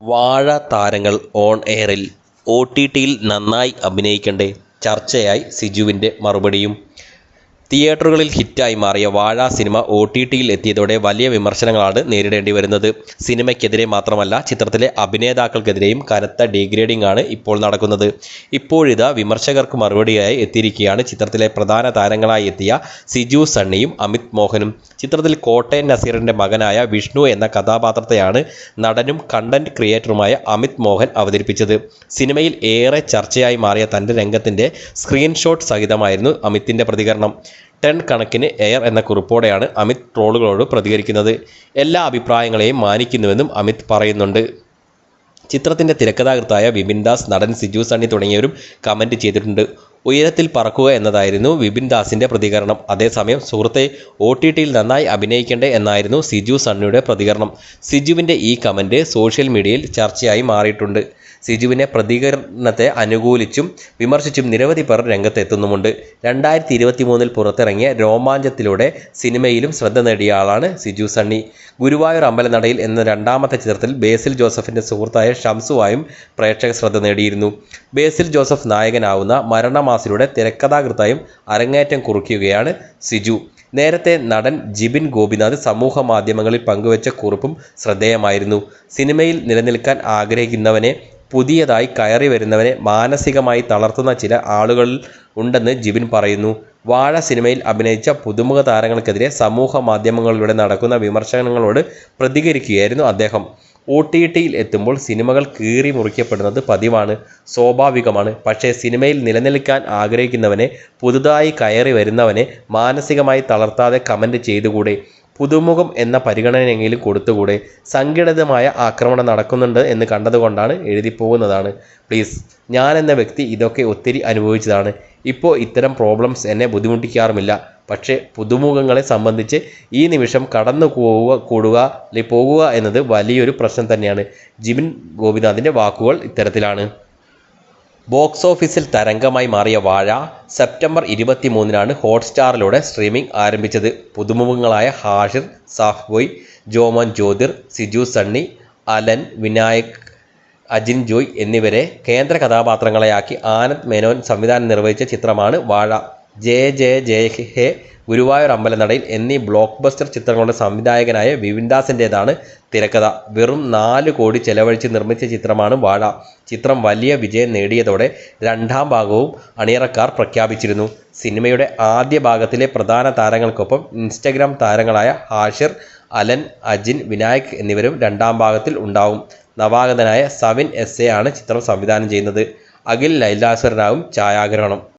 വാഴ താരങ്ങൾ ഓൺ എയറിൽ ഒ ടി ടിയിൽ നന്നായി അഭിനയിക്കണ്ടേ ചർച്ചയായി സിജുവിന്റെ മറുപടിയും. തിയേറ്ററുകളിൽ ഹിറ്റായി മാറിയ വാഴ സിനിമ ഒ ടി ടിയിൽ എത്തിയതോടെ വലിയ വിമർശനങ്ങളാണ് നേരിടേണ്ടി വരുന്നത്. സിനിമയ്ക്കെതിരെ മാത്രമല്ല ചിത്രത്തിലെ അഭിനേതാക്കൾക്കെതിരെയും കനത്ത ഡീഗ്രേഡിംഗ് ആണ് ഇപ്പോൾ നടക്കുന്നത്. ഇപ്പോഴിതാ വിമർശകർക്ക് മറുപടിയായി എത്തിയിരിക്കുകയാണ് ചിത്രത്തിലെ പ്രധാന താരങ്ങളായി എത്തിയ സിജു സണ്ണിയും അമിത് മോഹനും. ചിത്രത്തിൽ കോട്ടയം നസീറിന്റെ മകനായ വിഷ്ണു എന്ന കഥാപാത്രത്തെയാണ് നടനും കണ്ടന്റ് ക്രിയേറ്ററുമായ അമിത് മോഹൻ അവതരിപ്പിച്ചത്. സിനിമയിൽ ഏറെ ചർച്ചയായി മാറിയ തന്റെ രംഗത്തിന്റെ സ്ക്രീൻഷോട്ട് സഹിതമായിരുന്നു അമിത്തിന്റെ പ്രതികരണം. ടൺ കണക്കിന് എയർ എന്ന കുറിപ്പോടെയാണ് അമിത് ട്രോളുകളോട് പ്രതികരിക്കുന്നത്. എല്ലാ അഭിപ്രായങ്ങളെയും മാനിക്കുന്നുവെന്നും അമിത് പറയുന്നുണ്ട്. ചിത്രത്തിന്റെ തിരക്കഥാകൃത്തായ വിപിൻ ദാസ് നടൻ സിജു സണ്ണി തുടങ്ങിയവരും കമന്റ് ചെയ്തിട്ടുണ്ട്. ഉയരത്തിൽ പറക്കുക എന്നതായിരുന്നു വിപിൻ ദാസിന്റെ പ്രതികരണം. അതേസമയം സുഹൃത്തെ ഒ ടി ടിയിൽ നന്നായി അഭിനയിക്കേണ്ടേ എന്നായിരുന്നു സിജു സണ്ണിയുടെ പ്രതികരണം. സിജുവിന്റെ ഈ കമന്റ് സോഷ്യൽ മീഡിയയിൽ ചർച്ചയായി മാറിയിട്ടുണ്ട്. സിജുവിനെ പ്രതികരണത്തെ അനുകൂലിച്ചും വിമർശിച്ചും നിരവധി പേർ രംഗത്തെത്തുന്നുമുണ്ട്. രണ്ടായിരത്തി ഇരുപത്തി മൂന്നിൽ പുറത്തിറങ്ങിയ രോമാഞ്ചത്തിലൂടെ സിനിമയിലും ശ്രദ്ധ നേടിയ ആളാണ് സിജു സണ്ണി. ഗുരുവായൂർ അമ്പലനടയിൽ എന്ന രണ്ടാമത്തെ ചിത്രത്തിൽ ബേസിൽ ജോസഫിന്റെ സുഹൃത്തായ ഷംസുവായും പ്രേക്ഷക ശ്രദ്ധ നേടിയിരുന്നു. ബേസിൽ ജോസഫ് നായകനാവുന്ന മരണമാസിലൂടെ തിരക്കഥാകൃത്തായും അരങ്ങേറ്റം കുറിക്കുകയാണ് സിജു. നേരത്തെ നടൻ ജിബിൻ ഗോപിനാഥ് സമൂഹ മാധ്യമങ്ങളിൽ പങ്കുവച്ച കുറിപ്പും ശ്രദ്ധേയമായിരുന്നു. സിനിമയിൽ നിലനിൽക്കാൻ ആഗ്രഹിക്കുന്നവനെ പുതിയതായി കയറി വരുന്നവരെ മാനസികമായി തളർത്തുന്ന ചില ആളുകൾ ഉണ്ടെന്ന് ജിബിൻ പറയുന്നു. വാഴ സിനിമയിൽ അഭിനയിച്ച പുതുമുഖ താരങ്ങൾക്കെതിരെ സമൂഹ മാധ്യമങ്ങളിലൂടെ നടക്കുന്ന വിമർശനങ്ങളോട് പ്രതികരിക്കുകയായിരുന്നു അദ്ദേഹം. ഒ ടി ടിയിൽ എത്തുമ്പോൾ സിനിമകൾ കീറി മുറിക്കപ്പെടുന്നത് പതിവാണ് സ്വാഭാവികമാണ്. പക്ഷേ സിനിമയിൽ നിലനിൽക്കാൻ ആഗ്രഹിക്കുന്നവനെ പുതുതായി കയറി വരുന്നവനെ മാനസികമായി തളർത്താതെ കമന്റ് ചെയ്തുകൂടെ? പുതുമുഖം എന്ന പരിഗണനയെങ്കിലും കൊടുത്തുകൂടെ സംഘടിതമായ ആക്രമണം നടക്കുന്നുണ്ട് എന്ന് കണ്ടതുകൊണ്ടാണ് എഴുതി പോകുന്നതാണ്. പ്ലീസ് ഞാൻ എന്ന വ്യക്തി ഇതൊക്കെ ഒത്തിരി അനുഭവിച്ചതാണ്. ഇപ്പോൾ ഇത്തരം പ്രോബ്ലംസ് എന്നെ ബുദ്ധിമുട്ടിക്കാറുമില്ല. പക്ഷേ പുതുമുഖങ്ങളെ സംബന്ധിച്ച് ഈ നിമിഷം കടന്നു പോവുക കൂടുക അല്ലെങ്കിൽ പോകുക എന്നത് വലിയൊരു പ്രശ്നം തന്നെയാണ്. ജിബിൻ ഗോപിനാഥിന്റെ വാക്കുകൾ ഇത്തരത്തിലാണ്. ബോക്സ് ഓഫീസിൽ തരംഗമായി മാറിയ വാഴ സെപ്റ്റംബർ ഇരുപത്തി മൂന്നിനാണ് ഹോട്ട്സ്റ്റാറിലൂടെ സ്ട്രീമിംഗ് ആരംഭിച്ചത്. പുതുമുഖങ്ങളായ ഹാഷിർ സാഫ്ബോയ് ജോമോൻ ജ്യോതിർ സിജു സണ്ണി അലൻ വിനായക് അജിൻ ജോയ് എന്നിവരെ കേന്ദ്ര കഥാപാത്രങ്ങളെയാക്കി ആനന്ദ് മേനോൻ സംവിധാനം നിർവഹിച്ച ചിത്രമാണ് വാഴ. ജയ ജയ ജയ ഹേ ഗുരുവായൂർ അമ്പലനടയിൽ എന്നീ ബ്ലോക്ക് ബസ്റ്റർ ചിത്രങ്ങളുടെ സംവിധായകനായ വിവിൻദാസിന്റേതാണ് തിരക്കഥ. വെറും നാല് കോടി ചെലവഴിച്ച് നിർമ്മിച്ച ചിത്രമാണ് വാഴ. ചിത്രം വലിയ വിജയം നേടിയതോടെ രണ്ടാം ഭാഗവും അണിയറക്കാർ പ്രഖ്യാപിച്ചിരുന്നു. സിനിമയുടെ ആദ്യ ഭാഗത്തിലെ പ്രധാന താരങ്ങൾക്കൊപ്പം ഇൻസ്റ്റഗ്രാം താരങ്ങളായ ഹാഷിർ അലൻ അജിൻ വിനായക് എന്നിവരും രണ്ടാം ഭാഗത്തിൽ ഉണ്ടാവും. നവാഗതനായ സവിൻ എസ് എ ആണ് ചിത്രം സംവിധാനം ചെയ്യുന്നത്. അഖിൽ ലൈലാസ്വരനാവും ഛായാഗ്രഹണം.